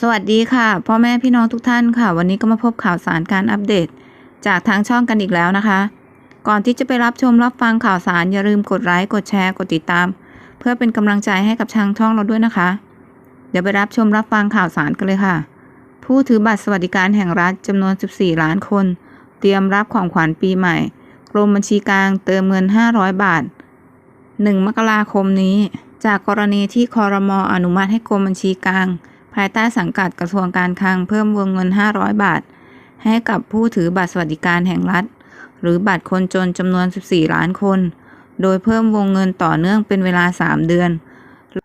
สวัสดีค่ะพ่อแม่พี่น้องทุกท่านค่ะ วันนี้ก็มาพบข่าวสารการอัปเดต จากทางช่องกันอีกแล้วนะคะ ก่อนที่จะไปรับชมรับฟังข่าวสารอย่าลืมกดไลค์กดแชร์กดติดตาม เพื่อเป็นกำลังใจให้กับทางช่องเราด้วยนะคะ เดี๋ยวไปรับชมรับฟังข่าวสารกันเลยค่ะ ผู้ถือบัตรสวัสดิการแห่งรัฐจำนวน 14 ล้านคน เตรียมรับของขวัญปีใหม่กรมบัญชีกลางเติมเงิน 500 บาท 1 มกราคมนี้ จากกรณีที่คอรมออนุมัติให้กรมบัญชีกลาง ภายใต้สังกัดกระทรวงการคลังเพิ่มวงเงิน 500 บาท ให้กับผู้ถือบัตรสวัสดิการแห่งรัฐ หรือบัตรคนจนจำนวน 14 ล้านคน โดยเพิ่มวงเงินต่อเนื่องเป็นเวลา 3 เดือน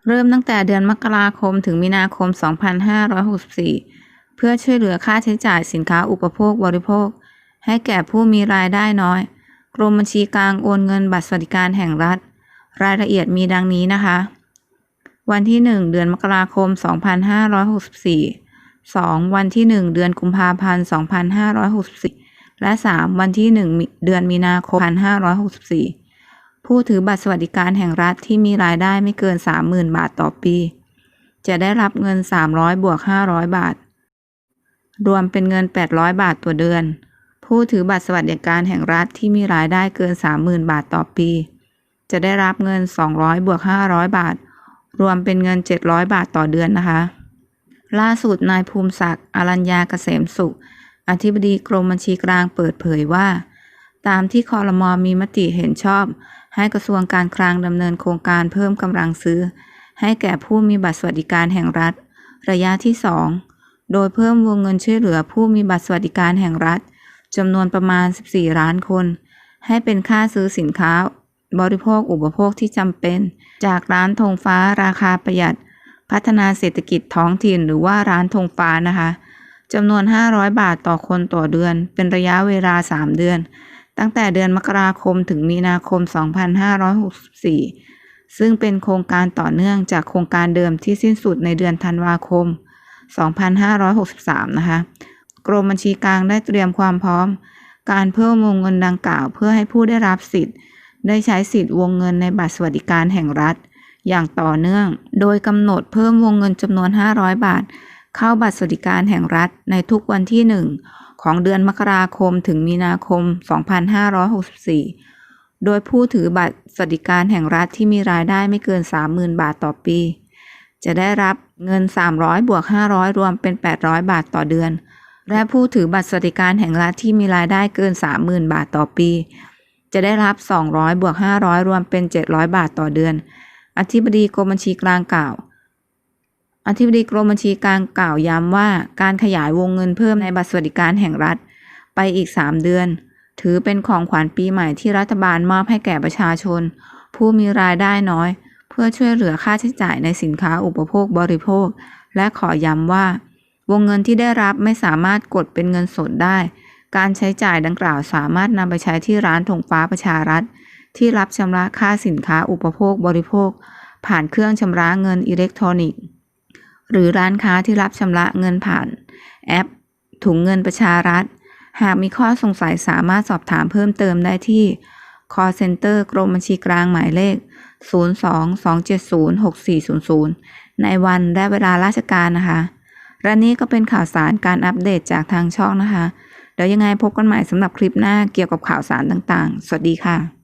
เริ่มตั้งแต่เดือนมกราคมถึงมีนาคม 2564 เพื่อช่วยเหลือค่าใช้จ่ายสินค้าอุปโภคบริโภค ให้แก่ผู้มีรายได้น้อย กรมบัญชีกลางโอนเงินบัตรสวัสดิการแห่งรัฐ รายละเอียดมีดังนี้นะคะ วันที่ 1 เดือนมกราคม 2564 2. วันที่ 1 เดือนกุมภาพันธ์ 2564 และ 3. วันที่ 1 เดือนมีนาคม 2564 ผู้ถือบัตรสวัสดิการแห่งรัฐที่มีรายได้ไม่เกิน 30,000 บาทต่อปี จะได้รับเงิน 300 บวก 500 บาท รวมเป็นเงิน 800 บาทต่อเดือน ผู้ถือบัตรสวัสดิการแห่งรัฐที่มีรายได้เกิน 30,000 บาทต่อปี จะได้รับเงิน 200 บวก 500 บาท รวมเป็นเงิน 700 บาทต่อเดือนนะคะ ล่าสุดนายภูมิศักดิ์อรัญญาเกษมสุข อธิบดีกรมบัญชีกลางเปิดเผยว่า ตามที่คอรมอมีมติเห็นชอบ ให้กระทรวงการคลังดำเนินโครงการเพิ่มกำลังซื้อ ให้แก่ผู้มีบัตรสวัสดิการแห่งรัฐ ระยะที่ 2 โดยเพิ่มวงเงินช่วยเหลือผู้มีบัตรสวัสดิการแห่งรัฐจำนวนประมาณ 14 ล้านคน ให้เป็นค่าซื้อสินค้า บริโภคอุปโภคที่จำเป็น จากร้านธงฟ้าราคาประหยัด พัฒนาเศรษฐกิจท้องถิ่นหรือว่าร้านธงฟ้านะคะจำนวน 500 บาทต่อคนต่อเดือน เป็นระยะเวลา 3 เดือน ตั้งแต่เดือนมกราคมถึงมีนาคม 2564 ซึ่งเป็นโครงการต่อเนื่องจากโครงการเดิมที่สิ้นสุดในเดือนธันวาคม 2563 นะคะ กรมบัญชีกลางได้เตรียมความพร้อม การเพิ่มวงเงินดังกล่าว เพื่อให้ผู้ได้รับสิทธิ์ ได้ใช้สิทธิ์วงเงินในบัตรสวัสดิการแห่งรัฐ อย่างต่อเนื่อง โดยกำหนดเพิ่มวงเงินจำนวน 500 บาท เข้าบัตรสวัสดิการแห่งรัฐในทุกวันที่ 1 ของเดือนมกราคมถึงมีนาคม 2564 โดยผู้ถือบัตรสวัสดิการแห่งรัฐที่มีรายได้ไม่เกิน 30,000 บาทต่อปี จะได้รับเงิน 300บวก500 รวมเป็น 800 บาทต่อเดือน และผู้ถือบัตรสวัสดิการแห่งรัฐที่มีรายได้เกิน 30,000 บาทต่อปี จะได้รับ 200 บวก 500 รวมเป็น 700 บาทต่อเดือน อธิบดีกรมบัญชีกลางกล่าว อธิบดีกรมบัญชีกลางกล่าวย้ำว่า การขยายวงเงินเพิ่มในบัตรสวัสดิการแห่งรัฐ ไปอีก 3 เดือน ถือเป็นของขวัญปีใหม่ที่รัฐบาลมอบให้แก่ประชาชน ผู้มีรายได้น้อย เพื่อช่วยเหลือค่าใช้จ่ายในสินค้าอุปโภคบริโภค และขอย้ำว่า วงเงินที่ได้รับไม่สามารถกดเป็นเงินสดได้ การใช้จ่ายดังกล่าวสามารถนำไปใช้ที่ร้านธงฟ้าประชารัฐ ที่รับชำระค่าสินค้าอุปโภคบริโภค ผ่านเครื่องชำระเงินอิเล็กทรอนิกส์ หรือร้านค้าที่รับชำระเงินผ่าน แอป ถุงเงินประชารัฐ หากมีข้อสงสัยสามารถสอบถามเพิ่มเติมได้ที่ call center กรมบัญชีกลางหมายเลข 02-270-6400 ในวันและเวลาราชการนะคะ และนี่ก็เป็นข่าวสารการอัปเดตจากทางช่องนะคะ เดี๋ยวยังไงพบกันใหม่สำหรับคลิปหน้าเกี่ยวกับข่าวสารต่างๆ สวัสดีค่ะ